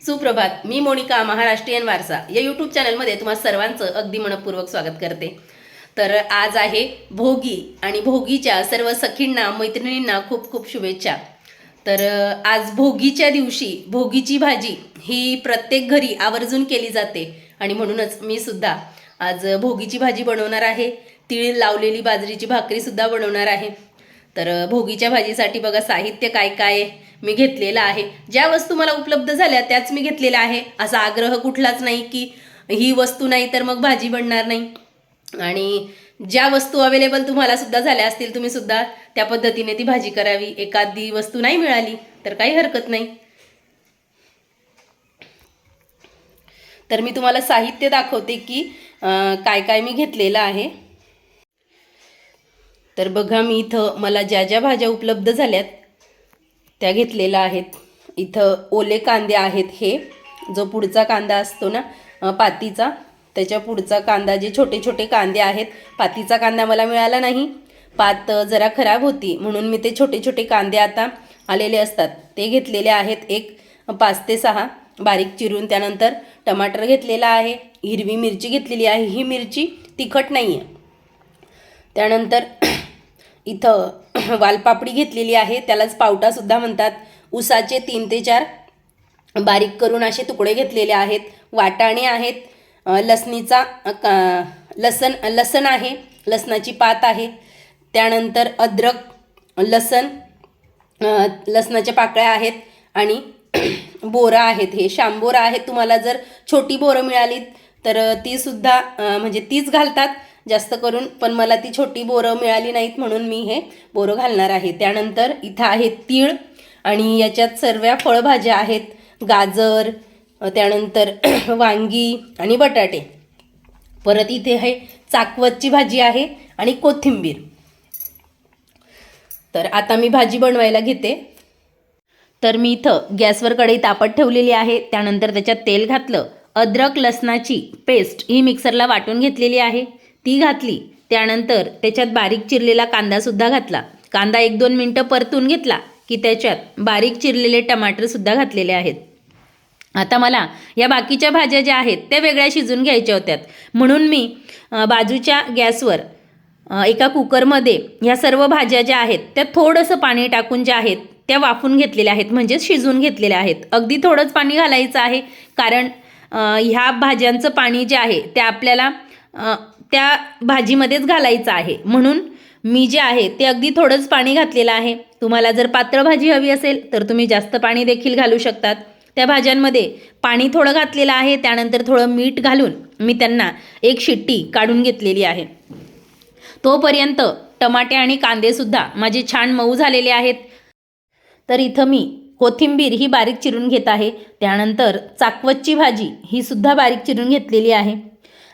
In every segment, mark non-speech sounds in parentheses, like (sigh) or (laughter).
सुप्रभात मी मोनिका महाराष्ट्रीयन वारसा. या यूट्यूब चॅनलमध्ये तुम्हा सर्वांचं अगदी मनपूर्वक स्वागत करते. तर आज आहे भोगी आणि भोगीच्या सर्व सखींना मैत्रिणींना खूप खूप शुभेच्छा. तर आज भोगीच्या दिवशी भोगीची भाजी ही प्रत्येक घरी आवर्जून केली जाते. आणि म्हणूनच मी सुद्धा आज भोगीची भाजी बनवणार आहे. तीळ लावलेली बाजरीची भाकरी सुद्धा बनवणार आहे. तर भोगीच्या भाजीसाठी बघा साहित्य काय काय आहे. मी घेतलेला आहे. ज्या वस्तू मला उपलब्ध झाल्या त्याच मी घेतलेल्या आहे. असा आग्रह कुठलाच नाही की ही वस्तू नाही तर मग भाजी बनणार नाही. आणि ज्या वस्तू अवेलेबल तुम्हाला सुद्धा झाल्या असतील तुम्ही सुद्धा त्या पद्धतीने ती भाजी करावी. एखादी वस्तू नाही मिळाली तर काही हरकत नाही. तर मी तुम्हाला साहित्य दाखवते की काय काय मी घेतलेलं आहे. तर बघा मी इथं मला ज्या ज्या भाज्या उपलब्ध झाल्यात त्या घेतलेल्या आहेत. इथं ओले कांदे आहेत हे. जो पुढचा कांदा असतो ना पातीचा त्याच्या पुढचा कांदा जे छोटे छोटे कांदे आहेत पातीचा कांदा मला मिळाला नाही. पात जरा खराब होती म्हणून मी ते छोटे छोटे कांदे आता आलेले असतात. ते घेतलेले आहेत एक पाच ते सहा. बारीक चिरून त्यानंतर टमाटर घेतलेला आहे. हिरवी मिरची घेतलेली आहे. ही मिरची तिखट नाही आहे त्यानंतर इथं (clears throat) वालपापडी घेतलेली आहे. त्यालाच पावटासुद्धा म्हणतात. उसाचे तीन ते चार बारीक करून असे तुकडे घेतलेले आहेत. वाटाणे आहेत. लसणीचा का लसण लसण आहे. लसणाची पात आहे. त्यानंतर अद्रक लसण लसणाच्या पाकळ्या आहेत आणि (clears throat) बोरं आहेत. हे शांबोरं आहेत. तुम्हाला जर छोटी बोरं मिळाली तर तीसुद्धा म्हणजे तीच घालतात. जास्त करून पण मला ती छोटी बोरं मिळाली नाहीत म्हणून मी हे बोरं घालणार आहे. त्यानंतर इथं आहे तीळ आणि याच्यात सर्व फळभाज्या आहेत. गाजर त्यानंतर (clears throat) वांगी आणि बटाटे. परत इथे आहे चाकवतची भाजी आहे आणि कोथिंबीर. तर आता मी भाजी बनवायला घेते. तर मी इथं गॅसवर कढई तापत ठेवलेली आहे. त्यानंतर त्याच्यात तेल घातलं. अद्रक लसणाची पेस्ट ही मिक्सरला वाटून घेतलेली आहे. ती घातली. त्यानंतर त्याच्यात बारीक चिरलेला कांदासुद्धा घातला. कांदा एक दोन मिनटं परतून घेतला की त्याच्यात बारीक चिरलेले टमाटरसुद्धा घातलेले आहेत. आता मला या बाकीच्या भाज्या ज्या आहेत त्या वेगळ्या शिजून घ्यायच्या होत्यात. म्हणून मी बाजूच्या गॅसवर एका कुकरमध्ये ह्या सर्व भाज्या ज्या आहेत त्या थोडंसं पाणी टाकून ज्या आहेत त्या वाफून घेतलेल्या आहेत म्हणजेच शिजून घेतलेल्या आहेत. अगदी थोडंच पाणी घालायचं आहे कारण ह्या भाज्यांचं पाणी जे आहे ते आपल्याला त्या भाजीमध्येच घालायचं आहे. म्हणून मी जे आहे ते अगदी थोडंच पाणी घातलेलं आहे. तुम्हाला जर पातळ भाजी हवी असेल तर तुम्ही जास्त पाणी देखील घालू शकतात. त्या भाज्यांमध्ये पाणी थोडं घातलेलं आहे त्यानंतर थोडं मीठ घालून मी त्यांना एक शिट्टी काढून घेतलेली आहे. तोपर्यंत टमाटे आणि कांदेसुद्धा माझे छान मऊ झालेले आहेत. तर इथं मी कोथिंबीर ही बारीक चिरून घेत आहे. त्यानंतर चाकवतची भाजी ही सुद्धा बारीक चिरून घेतलेली आहे.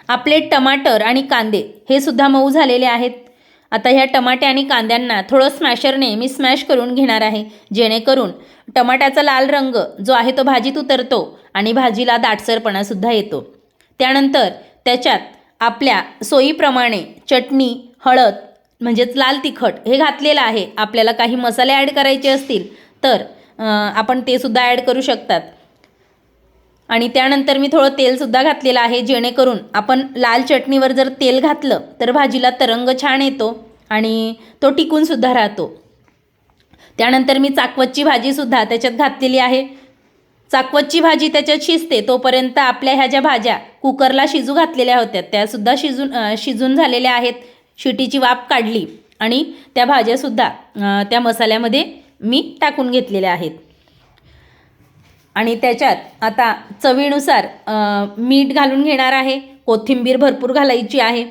आपले टमाटर आणि कांदे हे सुद्धा मऊ झालेले आहेत. आता ह्या टमाटे आणि कांद्यांना थोडं स्मॅशरने मी स्मॅश करून घेणार आहे जेणेकरून टमाट्याचा लाल रंग जो आहे तो भाजीत उतरतो आणि भाजीला दाटसरपणासुद्धा येतो. त्यानंतर त्याच्यात आपल्या सोयीप्रमाणे चटणी हळद म्हणजेच लाल तिखट हे घातलेलं आहे. आपल्याला काही मसाले ॲड करायचे असतील तर आपण ते सुद्धा ॲड करू शकतात. आणि त्यानंतर मी थोडं तेलसुद्धा घातलेलं आहे जेणेकरून आपण लाल चटणीवर जर तेल घातलं तर भाजीला तरंग छान येतो आणि तो टिकूनसुद्धा राहतो. त्यानंतर मी चाकवतची भाजीसुद्धा त्याच्यात घातलेली आहे. चाकवतची भाजी त्याच्यात शिजते तोपर्यंत आपल्या ह्या ज्या भाज्या कुकरला शिजू घातलेल्या होत्या त्यासुद्धा शिजून शिजून झालेल्या आहेत. शिटीची वाफ काढली आणि त्या भाज्यासुद्धा त्या मसाल्यामध्ये मी टाकून घेतलेल्या आहेत. आणि त्याच्यात आता चवीनुसार मीठ घालून घेणार आहे कोथिंबीर भरपूर घालायची आहे.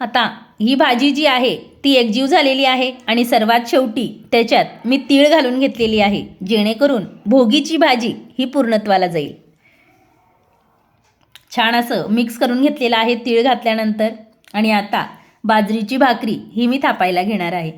आता ही भाजी जी आहे ती एकजीव झालेली आहे आणि सर्वात शेवटी त्याच्यात मी तीळ घालून घेतलेली आहे जेणेकरून भोगीची भाजी ही पूर्णत्वाला जाईल. छान असं मिक्स करून घेतलेलं आहे तीळ घातल्यानंतर आणि आता बाजरीची भाकरी ही मी थापायला घेणार आहे.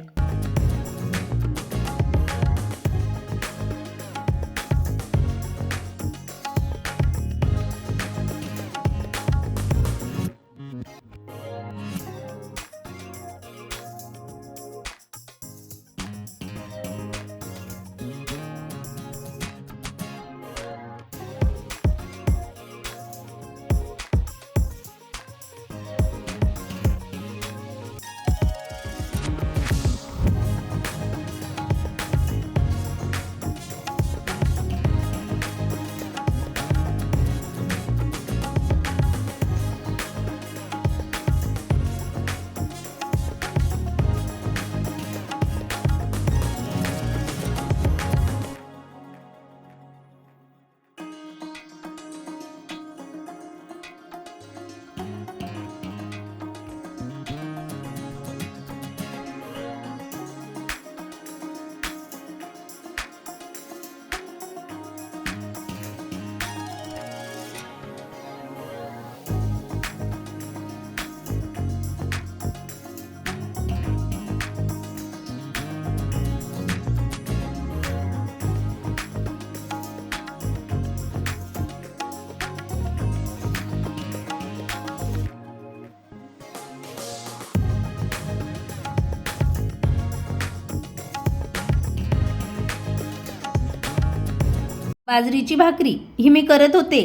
बाजरीची भाकरी ही मी करत होते.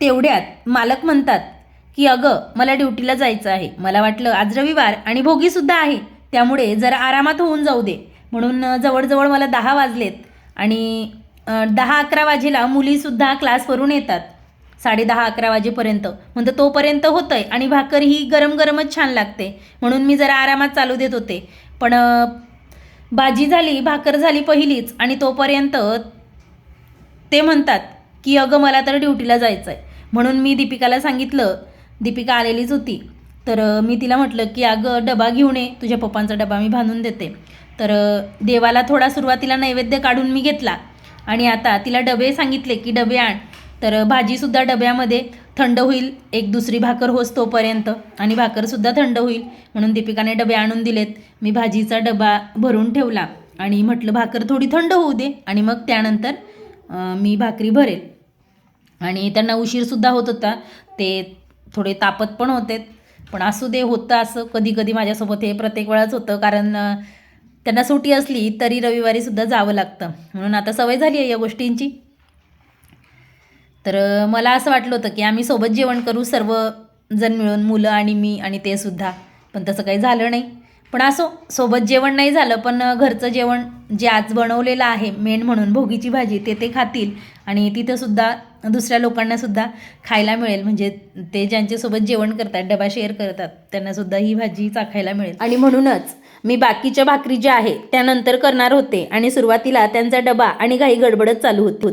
तेवढ्यात मालक म्हणतात की अगं मला ड्युटीला जायचं आहे. मला वाटलं आज रविवार आणि भोगीसुद्धा आहे. त्यामुळे जरा आरामात होऊन जाऊ दे. म्हणून जवळजवळ मला दहा वाजलेत आणि दहा अकरा वाजेला मुलीसुद्धा क्लासवरून येतात. साडे दहा अकरा वाजेपर्यंत. म्हणतं तोपर्यंत होतं आहे आणि भाकर ही गरम गरमच छान लागते. म्हणून मी जरा आरामात चालू देत होते. पण भाजी झाली भाकर झाली पहिलीच आणि तोपर्यंत ते म्हणतात की अगं मला तर ड्युटीला जायचं आहे म्हणून मी दीपिकाला सांगितलं दीपिका आलेलीच होती. तर मी तिला म्हटलं की अगं डबा घेऊन ये तुझ्या पप्पांचा डबा मी बांधून देते. तर देवाला थोडा सुरुवातीला नैवेद्य काढून मी घेतला. आणि आता तिला डबे सांगितले की डबे आण. तर भाजीसुद्धा डब्यामध्ये थंड होईल एक दुसरी भाकर होस तोपर्यंत. आणि भाकरसुद्धा थंड होईल म्हणून दीपिकाने डबे आणून दिलेत. मी भाजीचा डबा भरून ठेवला. आणि म्हटलं भाकर थोडी थंड होऊ दे. आणि मग त्यानंतर मी भाकरी भरेल. आणि त्यांना उशीरसुद्धा होत होता. ते थोडे तापत पण होते. पण असू दे होतं असं. कधी कधी माझ्यासोबत हे प्रत्येक वेळाच होतं. कारण त्यांना सुटी असली तरी रविवारीसुद्धा जावं लागतं. म्हणून आता सवय झाली आहे या गोष्टींची. तर मला असं वाटलं होतं की आम्ही सोबत जेवण करू. सर्व जण मिळून मुलं आणि मी आणि ते सुद्धा. पण तसं काही झालं नाही. पण असो सोबत जेवण नाही झालं पण घरचं जेवण जे आज बनवलेलं आहे मेन म्हणून भोगीची भाजी ते ते खातील. आणि तिथंसुद्धा दुसऱ्या लोकांनासुद्धा खायला मिळेल. म्हणजे ते ज्यांच्यासोबत जेवण करतात डबा शेअर करतात त्यांनासुद्धा ही भाजी चाखायला मिळेल. आणि म्हणूनच मी बाकीच्या भाकरी ज्या आहे त्यानंतर करणार होते. आणि सुरुवातीला त्यांचा डबा आणि काही गडबडच चालू होती.